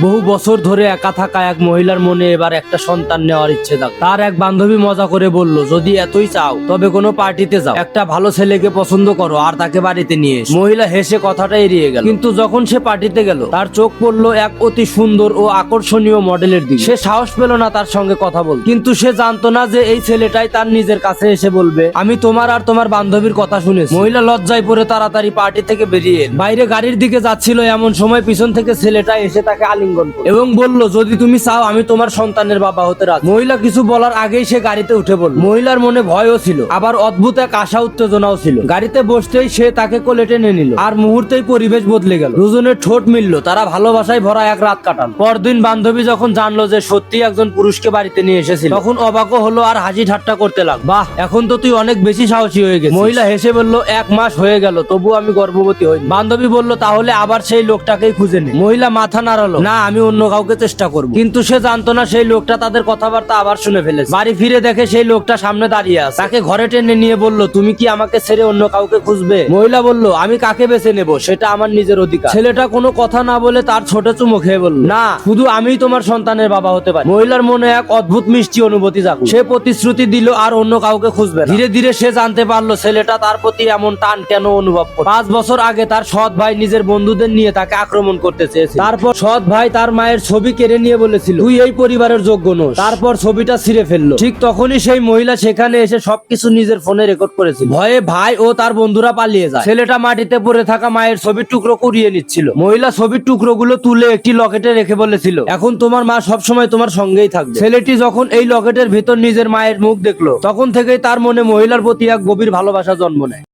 বহু বছর ধরে একা থাকা এক মহিলার মনে এবার একটা সন্তান নেওয়ার ইচ্ছে থাক তার এক বান্ধবী মজা করে বলল, যদি এতই চাও, তবে কোনো পার্টিতে যাও। একটা ভালো ছেলেকে পছন্দ করো আর তাকে বাড়িতে নিয়ে। মহিলা হেসে কথাটা এড়িয়ে গেল। কিন্তু যখন সে পার্টিতে গেল, তার চোখ পড়ল এক অতি সুন্দর ও আকর্ষণীয় মডেলের দিকে। সে সাহস পেল না তার সঙ্গে কথা বল কিন্তু সে জানতো না যে এই ছেলেটাই তার নিজের কাছে এসে বলবে, আমি তোমার আর তোমার বান্ধবীর কথা শুনেছি। মহিলা লজ্জায় পড়ে তাড়াতাড়ি পার্টি থেকে বেরিয়ে বাইরে গাড়ির দিকে যাচ্ছিল এমন সময় পিছন থেকে ছেলেটা এসে তাকে আলিঙ্গন এবং বলল, যদি তুমি চাও আমি তোমার সন্তানের বাবা হতে রাজি। মহিলা কিছু বলার আগেই সে গাড়িতে উঠে পড়ল মহিলার মনে ভয়ও ছিল, আবার অদ্ভুত এক আশা, উত্তেজনাও ছিল। গাড়িতে বসতেই সে তাকে কোলে টেনে নিল, আর মুহূর্তেই পরিবেশ বদলে গেল। দুজনের ঠোঁট মিলল, তারা ভালোবাসায় ভরা এক রাত কাটাল। পরদিন বান্ধবী যখন জানলো যে সত্যি একজন পুরুষকে বাড়িতে নিয়ে এসেছিল, তখন অবাকও হলো আর হাসি ঠাট্টা করতে লাগ বাহ, এখন তো তুই অনেক বেশি সাহসী হয়ে গেছিস। মহিলা হেসে বলল, এক মাস হয়ে গেল তবু আমি গর্ভবতী হই বান্ধবী বলল, তাহলে আবার সেই লোকটাকেই খুঁজে নে। মহিলা মাথা নাড়ালো, না আমি অন্য কাউকে চেষ্টা করব। কিন্তু সে জানতো না সেই লোকটা তাদের কথাবার্তা আবার শুনে ফেলেছে। বাড়ি ফিরে দেখে সেই লোকটা সামনে দাঁড়িয়ে আছে। তাকে ঘরে টেনে নিয়ে বলল, তুমি কি আমাকে ছেড়ে অন্য কাউকে খুঁজবে? মহিলা বলল, আমি কাকে বেছে নেব? সেটা আমার নিজের অধিকার। ছেলেটা কোনো কথা না বলে তার ছোট চুমো খেয়ে বলল, না, শুধু আমিই তোমার সন্তানের বাবা হতে পারি। মহিলার মনে এক অদ্ভুত মিষ্টি অনুভূতি জাগলো। সে প্রতিশ্রুতি দিল, আর অন্য কাউকে খুঁজবে ধীরে ধীরে সে জানতে পারল, ছেলেটা তার প্রতি এমন টান কেন অনুভব করে পাঁচ বছর আগে তার সৎ ভাই নিজের বন্ধুদের নিয়ে তাকে আক্রমণ করতে চেয়েছে। তারপর সৎ ভাই তার মায়ের ছবি কেড়ে নিয়ে বলেছিল, তুই এই পরিবারের যোগ্য নোস। তারপর ছবিটা ছিঁড়ে ফেলল। ঠিক তখনই সেই মহিলা সেখানে এসে সবকিছু নিজের ফোনে রেকর্ড করেছিল। ভয়ে ভাই ও তার বন্ধুরা পালিয়ে যায়। ছেলেটা মাটিতে পড়ে থাকা মায়ের ছবির টুকরো কুড়িয়ে নিচ্ছিল। মহিলা ছবির টুকরো গুলো তুলে একটি লকেটে রেখে বলেছিল, এখন তোমার মা সবসময় তোমার সঙ্গেই থাকবে। ছেলেটি যখন এই লকেটের ভেতর নিজের মায়ের মুখ দেখল, তখন থেকেই তার মনে মহিলার প্রতি এক গভীর ভালোবাসা জন্ম নেয়।